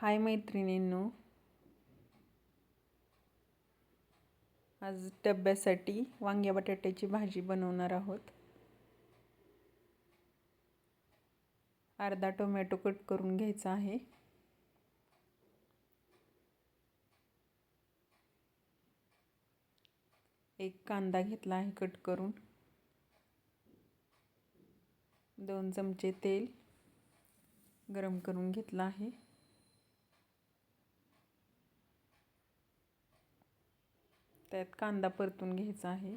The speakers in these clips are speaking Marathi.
हाय मैत्रिणींनो. आज डब्यासाठी वांग्या बटाट्याची भाजी बनवणार आहोत. अर्धा टोमॅटो कट करून घ्यायचा आहे. एक कांदा घेतला आहे कट करून. दोन चमचे तेल गरम करून घेतलं आहे. त्यात कांदा परतून घ्यायचा आहे.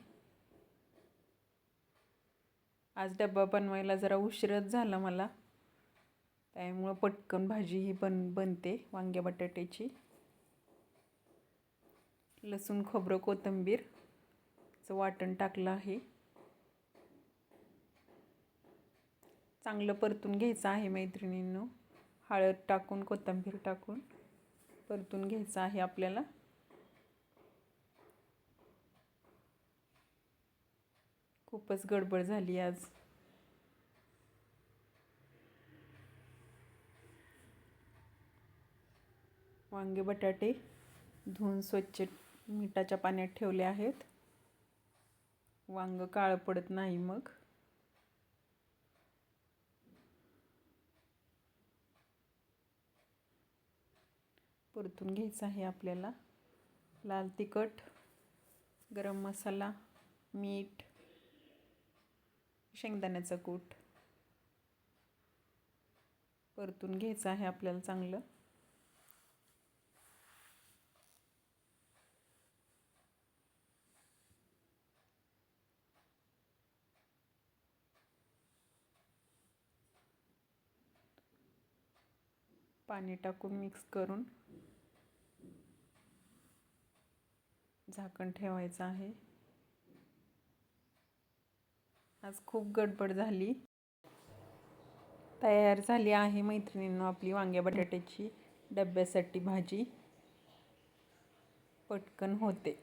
आज डब्बा बनवायला जरा उशीरच झाला मला. त्यामुळं पटकन भाजी ही बन बनते वांग्या बटाट्याची. लसूण खोबरं कोथिंबीरचं वाटण टाकलं आहे. चांगलं परतून घ्यायचं आहे मैत्रिणींनो. हळद टाकून कोथिंबीर टाकून परतून घ्यायचं आहे आपल्याला. खूपच गडबड झाली आज. वांगे बटाटे धुवून स्वच्छ मिठाच्या पाण्यात ठेवले आहेत. वांग काळं पडत नाही मग. परतून घ्यायचं आहे आपल्याला. लाल तिखट गरम मसाला मीठ शेंगदाण्याचं कूट. परतून घ्यायचं आहे आपल्याला चांगलं. पाणी टाकून मिक्स करून झाकण ठेवायचं आहे. आज खूप गडबड झाली. तयार झाली आहे मैत्रिणींनो आपली वांग्या बटाट्याची डब्यासाठी भाजी. पटकन होते.